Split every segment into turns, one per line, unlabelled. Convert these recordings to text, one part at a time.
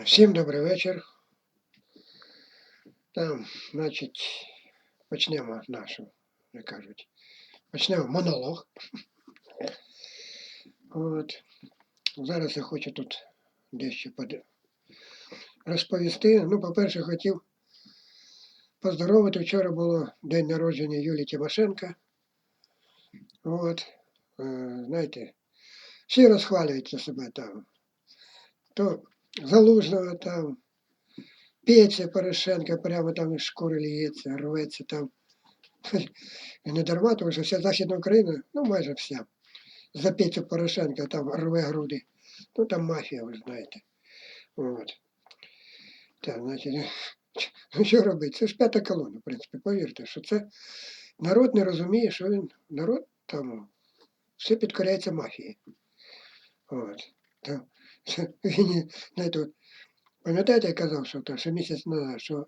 Всім добрий вечір. Там, значить, почнемо нашу, як кажуть, почнемо монолог. От. Зараз я хочу тут дещо розповісти. Ну, по-перше, хотів поздоровити. Вчора було день народження Юлії Тимошенко. От. Е, знаєте, всі розхвалюються себе там. То Залужного там, Петя Порошенко прямо там із шкури ліється, рветься там. І не дарма, тому що вся Західна Україна, ну майже вся, за Петю Порошенка там рве груди. Ну там мафія, ви знаєте. От. Так, значить, ну, що робити? Це ж п'ята колона, в принципі, повірте, що це народ не розуміє, що він, народ там все підкоряється мафії. От. То, він, знаєте, от, пам'ятаєте, я казав, що, то, що місяць назад, що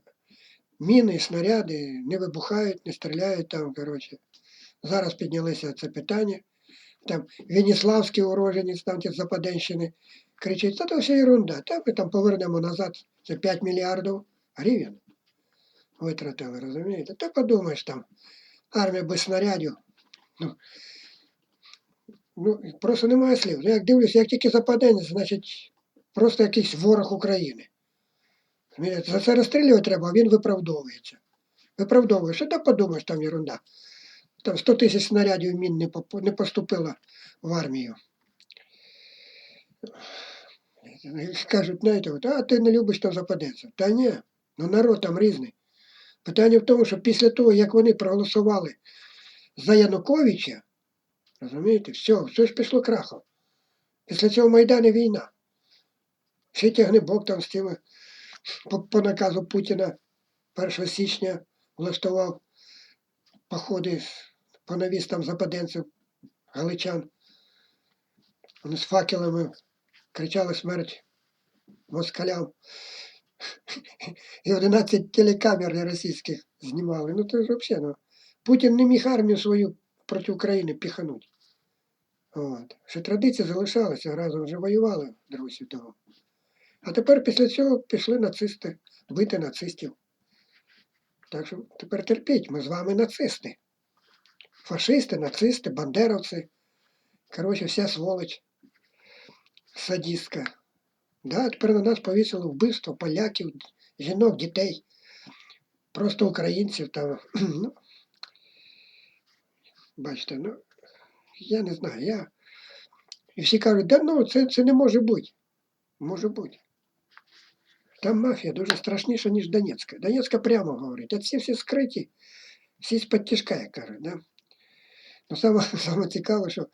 міни, снаряди не вибухають, не стріляють там, коротше. Зараз піднялося це питання. Там Веніславський уроженець, там ті Западенщини, кричить, та то все ерунда, та ми там повернемо назад, це 5 мільярдів гривень витратили, розумієте? Та подумаєш там, армія без снарядів. Ну, ну, просто немає слів. Ну, як дивлюся, як тільки западенець, значить, просто якийсь ворог України. За це розстрілювати треба, а він виправдовується. Виправдовує, що так подумаєш, там ерунда. Там 100 тисяч снарядів мін не, не поступило в армію. Кажуть, знаєте, от, а ти не любиш там западенців. Та ні, ну народ там різний. Питання в тому, що після того, як вони проголосували за Януковича, розумієте, все, все ж пішло крахом. Після цього Майдану війна. Ще тягне Бог там з тими по, по наказу Путіна 1 січня влаштував походи по навіс там западенців, галичан. Вони з факелами кричали смерть москалям. І 11 телекамер російських знімали. Ну це ж взагалі, ну. Путін не міг армію свою проти України піхануть. От. Ще традиція залишалася, разом вже воювали в Другу світову. А тепер після цього пішли нацисти, бити нацистів. Так що тепер терпіть, ми з вами нацисти. Фашисти, нацисти, бандеровці. Коротше, вся сволоч садістка. Да, тепер на нас повісили вбивство поляків, жінок, дітей, просто українців там. Ну, бачите, ну, я не знаю, я. І всі кажуть, да ну, це, це не може бути. Може бути. Там мафія дуже страшніша, ніж Донецька. Донецька прямо говорить, а ці всі скриті, всі з-під як кажуть. Да? Ну, саме, саме цікаве, що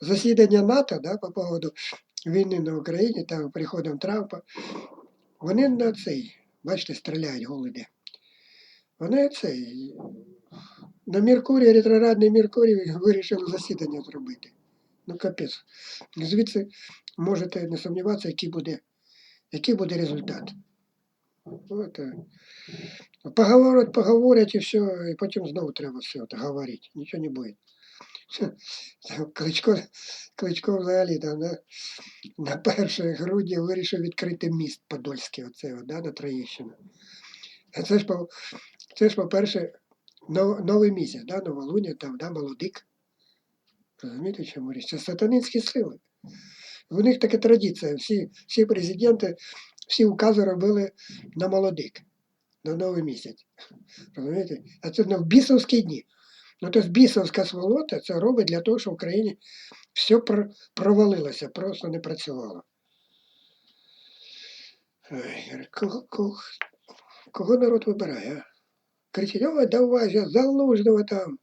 засідання НАТО да, по поводу війни на Україні, там приходом Трампа, вони на цей, бачите, стріляють голуди. Вони цей, на Меркурії, ретроградний Меркурій вирішили засідання зробити. Ну, капець. Звідси можете не сумніватися, який буде, який буде результат. От, е, поговорять, поговорять і все, і потім знову треба все говорити. Нічого не буде. Кличко, Кличко взагалі там, на, на 1 грудня вирішив відкрити міст Подольський, оце, да, на Троєщину. Це ж, це ж по-перше, нов, новий місяць, да, новолуння, там, да, молодик. Розумієте, чому річ? Це сатанинські сили. У них така традиція. Всі, всі президенти, всі укази робили на молодик, на новий місяць. Розумієте? А це на бісовські дні. Ну, тобто бісовська сволота це робить для того, щоб в Україні все про- провалилося, просто не працювало. Ой, кого, кого, кого народ вибирає? А? Кричить, ой, давай, я залужного там.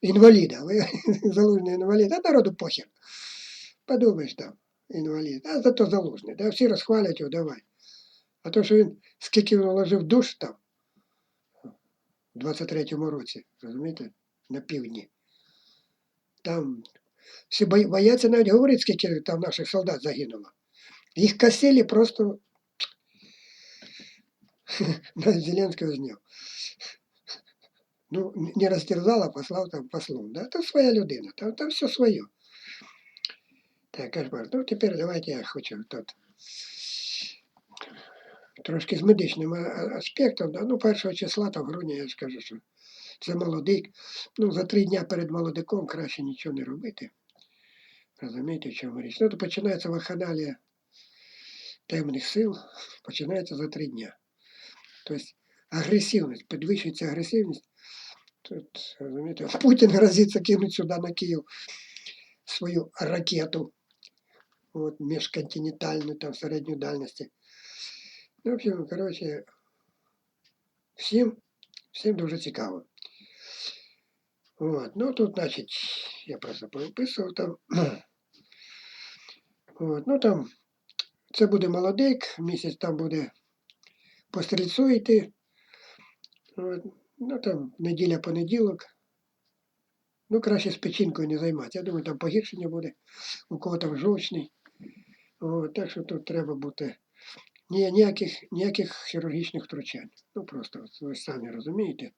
Інваліда. Ви залужний інвалід, а народу похер. Подумаєш там, інвалід. А зато залужний. Да? Всі розхвалять його, давай. А то, що він скільки він вложив душ там у 23-му році, розумієте, на півдні. Там всі бої- бояться навіть говорити, скільки там наших солдат загинуло. Їх косили просто навіть Зеленського зняв. Ну, н- не розтерзал, а послав там послом. Да? Там своя людина, там, там все своє. Так, кошмар. Ну, тепер давайте я хочу тут трошки з медичним а- а- аспектом. Да? Ну, першого числа там грудня я скажу, що це молодик. Ну, за три дня перед молодиком краще нічого не робити. Розумієте, в чому річ? Ну, то починається вакханалія темних сил, починається за три дня. Тобто агресивність, підвищується агресивність. Тут, розумієте, Путін грозиться кинуть сюди на Київ свою ракету от, міжконтинентальну, там, середньої дальності. Ну, в общем, коротше, всім, всім дуже цікаво. От, ну тут, значить, я просто повиписував там. От, ну там, це буде молодик, місяць там буде по йти. Ну там неділя понеділок. Ну, краще з печінкою не займатися. Я думаю, там погіршення буде, у кого там жовчний. От, так що тут треба бути ні, ніяких, ніяких хірургічних втручань. Ну просто ви самі розумієте,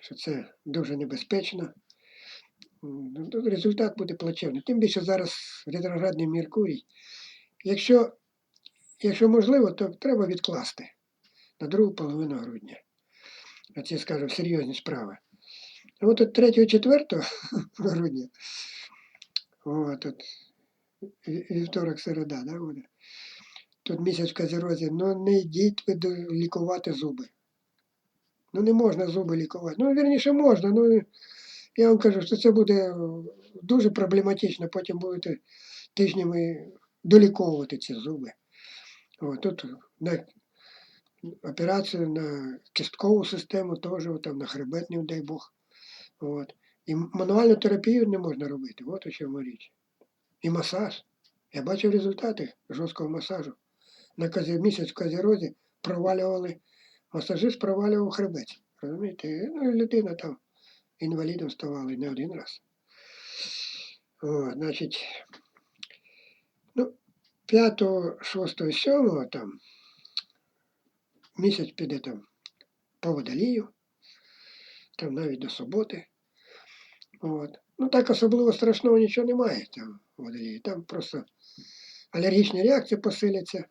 що це дуже небезпечно. Ну, Результат буде плачевний. Тим більше зараз ретроградний Меркурій. Якщо, якщо можливо, то треба відкласти на другу половину грудня. Оці, скажу, серйозні справи. А от от 3-4 грудня, от, от, вівторок, середа, да, буде. Тут місяць в Козерозі, ну не йдіть ви лікувати зуби. Ну не можна зуби лікувати. Ну, вірніше, можна, ну я вам кажу, що це буде дуже проблематично, потім будете тижнями доліковувати ці зуби. От, тут на операцію на кісткову систему теж, там, на хребет, не дай Бог. От. І мануальну терапію не можна робити. От у чому річ. І масаж. Я бачив результати жорсткого масажу. На казі, місяць в Казірозі провалювали, масажист провалював хребець. Розумієте? І, Ну, людина там інвалідом ставала не один раз. О, значить, ну, 5, 6, 7 там місяць піде там по водолію, там навіть до суботи. От. Ну так особливо страшного нічого немає там в водолії. Там просто алергічні реакції посиляться.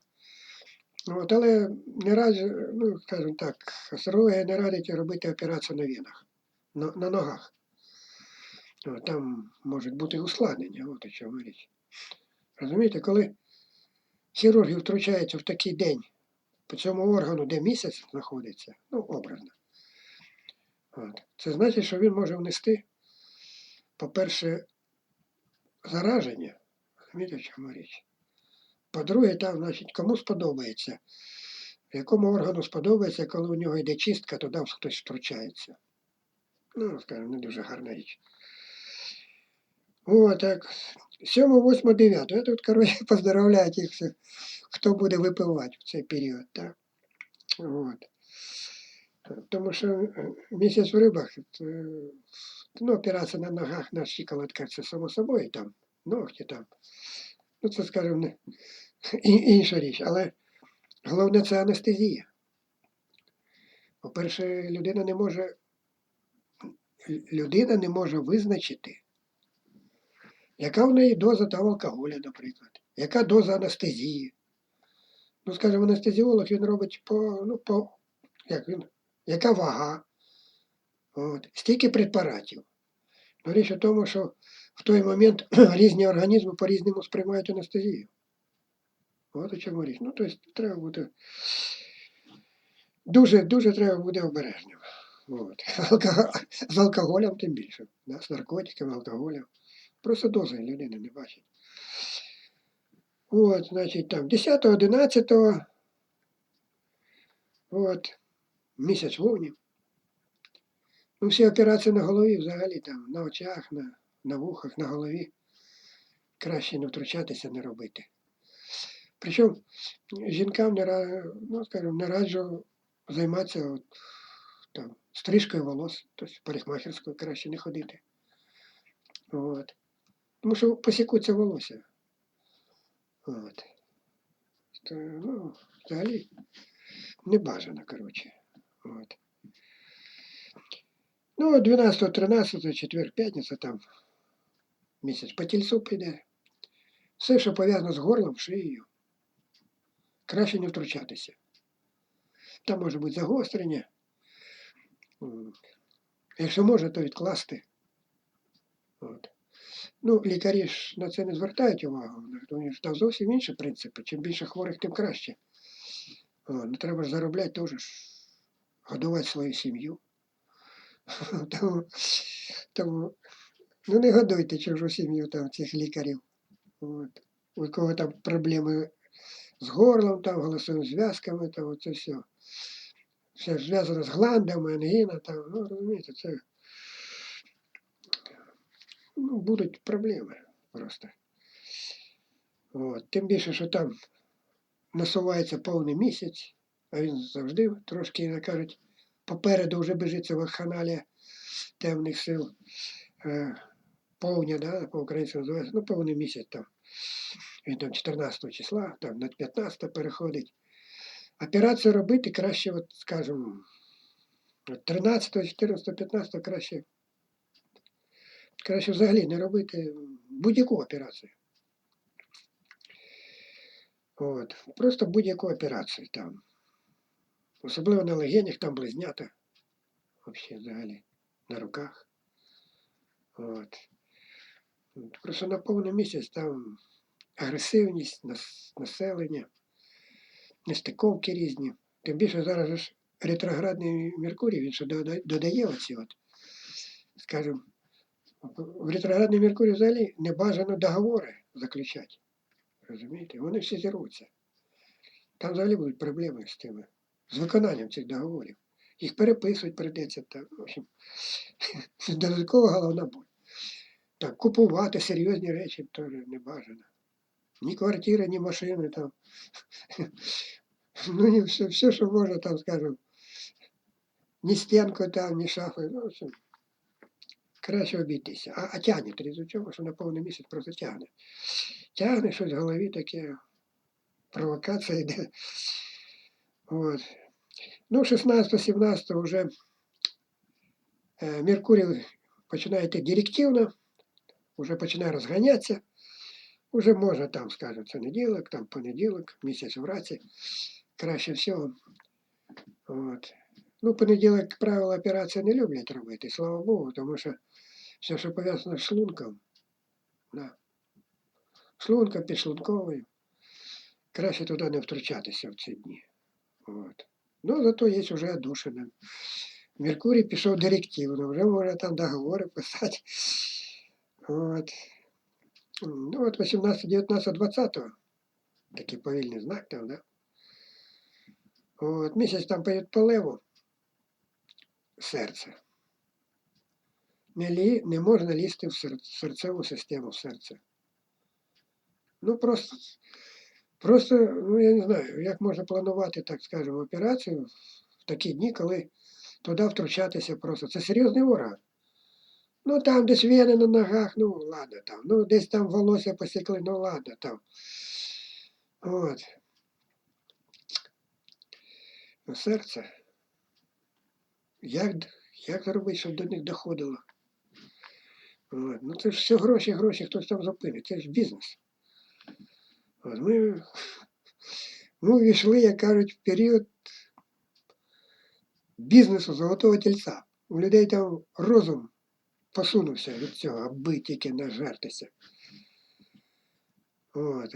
От, але не раджу, ну, скажімо так, астрологія не радить робити операцію на венах, на, на ногах. От, там можуть бути ускладнення, от у чому річ. Розумієте, коли хірурги втручаються в такий день по цьому органу, де місяць знаходиться, ну, образно. Це значить, що він може внести, по-перше, зараження. В чому річ? По-друге, там, значить, кому сподобається, якому органу сподобається, коли у нього йде чистка, то там хтось втручається. Ну, скажімо, не дуже гарна річ. О, так. 7, 8, 9. Я тут, коротше, поздравляю тих всіх, хто буде випивати в цей період. Так? От. Тому що е, місяць в рибах, е, ну, операція на ногах, на щиколотках, це само собою, там, ногті там. Ну, це, скажімо, інша річ. Але головне це анестезія. По-перше, людина не може, людина не може визначити, яка в неї доза там алкоголя, наприклад, яка доза анестезії. Ну, скажімо, анестезіолог він робить по, ну, по, як він, яка вага, от, стільки препаратів. Ну, річ у тому, що в той момент різні організми по-різному сприймають анестезію. От у чому річ. Ну, тобто треба бути дуже, дуже треба бути обережним. От. З алкоголем тим більше. Да? З наркотиками, алкоголем. Просто дози людина не бачить. От, значить, там 10, 11, от, місяць вогнів. Ну, всі операції на голові взагалі там, на очах, на, на вухах, на голові. Краще не втручатися, не робити. Причому жінкам не, ну, скажімо, не раджу займатися от, там, стрижкою волос, тобто парикмахерською краще не ходити. От. Тому що посікуться волосся. От. То, ну, взагалі не бажано, коротше. От. Ну, 12, 13, четвер, п'ятниця там місяць по тільцу піде. Все, що пов'язано з горлом, шиєю. Краще не втручатися. Там може бути загострення. Якщо можна, то відкласти. От. Ну, лікарі ж на це не звертають увагу. Тому що там зовсім інші принципи. Чим більше хворих, тим краще. О, ну, треба ж заробляти теж годувати свою сім'ю. тому, тому ну не годуйте чужу сім'ю там цих лікарів. От. У кого там проблеми з горлом, там, голосовими зв'язками, там оце все. Все ж зв'язано з гландами, ангіна, там, ну розумієте, це ну, будуть проблеми просто. От. Тим більше, що там насувається повний місяць, а він завжди трошки, як кажуть, попереду вже біжиться вакханалія темних сил. Е, повня, да, по-українськи називається, ну, повний місяць там. Він там 14 числа, там на 15 переходить. Операцію робити краще, от, скажімо, 13, 14, 15 краще. Краще взагалі не робити будь-яку операцію. От. Просто будь-яку операцію там. Особливо на легенях, там близнята. Взагалі, взагалі, на руках. От. Просто на повний місяць там агресивність населення, нестиковки різні. Тим більше зараз ретроградний Меркурій, він ще додає оці от, скажімо, в ретроградний Меркурій взагалі не бажано договори заключати. Розумієте? Вони всі зірвуться. Там взагалі будуть проблеми з тими, з виконанням цих договорів. Їх переписувати прийдеться. Там, в общем, додаткова головна боль. Так, купувати серйозні речі теж не бажано. Ні квартири, ні машини там. Ну, ні, все, все, що можна там, скажімо, ні стінку там, ні шафи. Ну, в общем, краще обійтися. А, а тягне тоді чого, що на повний місяць просто тягне. Тягне щось в голові таке, провокація йде. От. Ну, 16-17 вже е, Меркурій починає йти директивно, вже починає розганятися. Уже можна там, скажімо, це неділок, там понеділок, місяць в раці. Краще всього. От. Ну, понеділок, як правило, операції не люблять робити, слава Богу, тому що все, що пов'язано з шлунком, да. шлунком, підшлунковий, краще туди не втручатися в ці дні. От. Ну, зато є вже одушина. Меркурій пішов директивно, вже можна там договори писати. От. Ну, от 18, 19, 20 такий повільний знак там, да? От, місяць там по по леву серце. Не, лі, не можна лізти в серцеву систему в серце. Ну, просто, просто, ну я не знаю, як можна планувати, так скажемо, операцію в такі дні, коли туди втручатися просто. Це серйозний орган. Ну там десь вени на ногах, ну ладно там. Ну десь там волосся посікли, ну ладно там. От. Ну, серце. Як, як зробити, щоб до них доходило? От. Ну це ж все гроші, гроші, хтось там зупинить. Це ж бізнес. От. Ми, ми увійшли, як кажуть, в період бізнесу золотого тільця. У людей там розум посунувся від цього, аби тільки нажертися. От.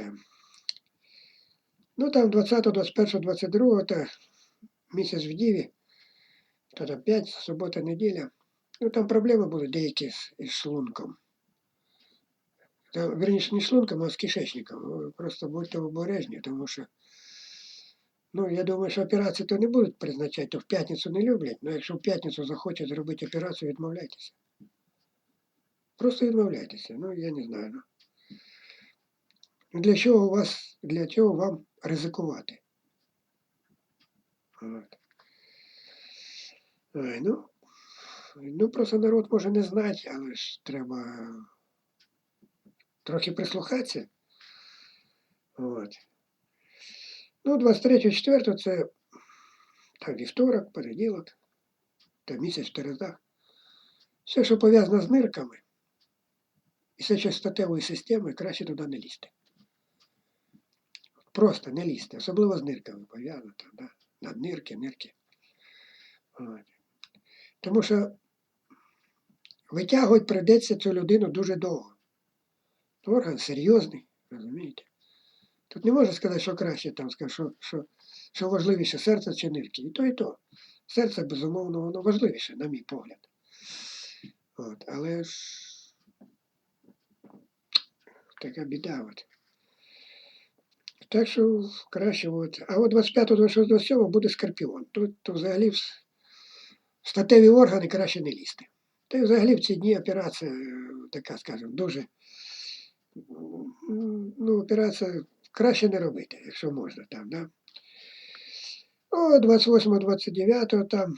Ну там 20, 21, 22, то місяць в Діві, то там 5, субота, неділя. Ну там проблеми були деякі з, із шлунком. Та, верніше, не з шлунком, а з кишечником. Ви Просто будьте обережні, тому що Ну, я думаю, що операції то не будуть призначати, то в п'ятницю не люблять, але якщо в п'ятницю захочуть зробити операцію, відмовляйтеся. Просто відмовляйтеся. Ну, я не знаю. Ну. Для чого у вас, для чого вам ризикувати? От. Ой, ну, ну, просто народ може не знати, але ж треба трохи прислухатися. От. Ну, 23 4 це там вівторок, понеділок, та місяць в Терезах. Все, що пов'язано з нирками, і все, статевою системою, краще туди не лізти. Просто не лізти, особливо з нирками пов'язано. там, Да? наднирки, нирки. От. Тому що витягувати прийдеться цю людину дуже довго. Орган серйозний, розумієте? Тут не можна сказати, що краще там, що, що, що важливіше серце чи нирки. І то, і то. Серце, безумовно, воно важливіше, на мій погляд. От, але ж така біда. От. Так що краще, от. а от 25, 26, 27 буде скорпіон. Тут то взагалі статеві органи краще не лізти. Та й взагалі в ці дні операція е, така, скажімо, дуже. м, Ну, операція краще не робити, якщо можна там, да? О, 28-29 там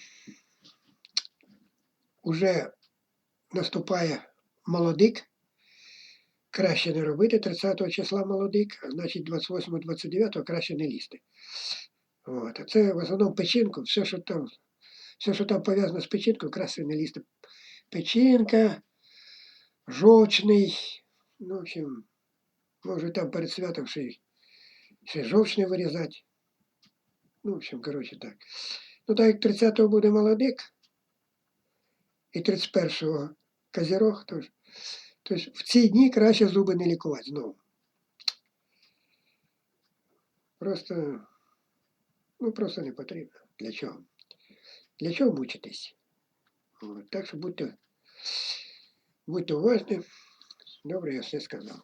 уже наступає молодик. Краще не робити 30 числа молодик, а значить 28-29 краще не лізти. От. А це в основному печінку, все, що там, все, що там пов'язано з печінкою, краще не лізти. Печінка, жовчний, ну, в общем, може там перед святом ще, й- ще жовчний вирізати. Ну, в общем, коротше так. Ну, так як 30-го буде молодик, і 31-го козірог, то, ж- то ж в ці дні краще зуби не лікувати знову. Просто, ну, просто не потрібно. Для чого? Для чого мучитись? От, так що будьте, будьте уважні. Добре, я все сказав.